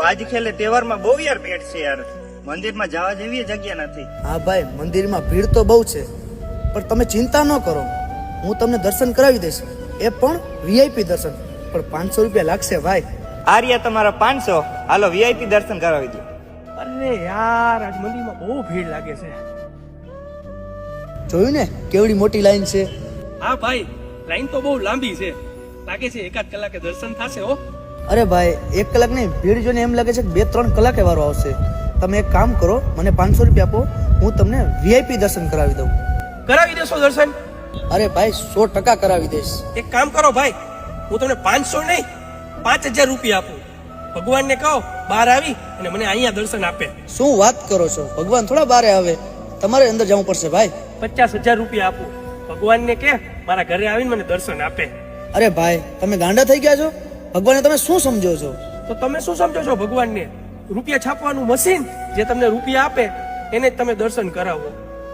આજ ખેલે તહેવારમાં બહુ યાર ભેટ છે યાર. મંદિરમાં જવા જેવી જગ્યા નથી. હા ભાઈ મંદિરમાં ભીડ તો બહુ છે. પણ તમે ચિંતા ન કરો. હું તમને દર્શન કરાવી દઈશ. એ પણ વીઆઈપી દર્શન. પણ પાંચસો રૂપિયા લાગશે ભાઈ. આર્યા તમારા પાંચસો. હાલો વીઆઈપી દર્શન કરાવી દો. અરે યાર આજ મંદિરમાં બહુ ભીડ લાગે છે. જોયું ને કેવડી મોટી લાઈન છે. હા ભાઈ લાઈન તો બહુ લાંબી છે. લાગે છે એકાદ કલાકે દર્શન થશે હો. અરે ભાઈ એક કલાક નહીં ભીડ જોઈને એમ લાગે છે કે બે ત્રણ કલાકે વારો આવશે. તમે એક કામ કરો મને પાંચસો રૂપિયા આપો હું તમને વીઆઈપી દર્શન કરાવી દઉં. કરાવી દેશો દર્શન? અરે ભાઈ સો ટકા કરાવી દઈશ એક કામ કરો ભાઈ હું તમને પાંચસો નહીં પાંચ હજાર રૂપિયા આપું. ભગવાનને કહો બહાર આવી અને મને અહીંયા દર્શન આપે. શું વાત કરો છો? ભગવાન થોડા બારે આવે. તમારે અંદર જવું પડશે ભાઈ. પચાસ હજાર રૂપિયા આપું. ભગવાનને કે મારા ઘરે આવીને મને દર્શન આપે. અરે ભાઈ તમે ગાંડા થઈ ગયા છો? ભગવાનને તમે શું સમજો છો? તો તમે શું સમજો છો ભગવાનને? રૂપિયા છાપવાનું મશીન જે તમને રૂપિયા આપે, એને તમે દર્શન કરાવો.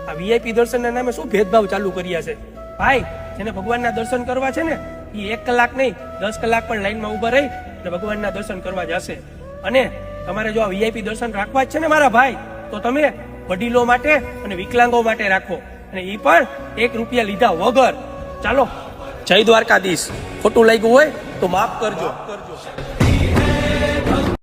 આ વીઆઈપી દર્શનના નામે શું ભેદભાવ ચાલુ કર્યા છે? ભાઈ, જેને ભગવાનના દર્શન કરવા છે ને એ એક કલાક નહીં, દસ કલાક પણ લાઈનમાં ઊભા રહી અને ભગવાનના દર્શન કરવા જશે. અને તમારે જો આ વીઆઈપી દર્શન રાખવા જ છે ને મારા ભાઈ, તો તમે વડીલો માટે અને વિકલાંગો માટે રાખો. અને એ પણ એક રૂપિયા લીધા વગર. ચાલો. જય દ્વારકાધીશ. ખોટું લાગ્યું હોય તો માફ કરજો. કરજો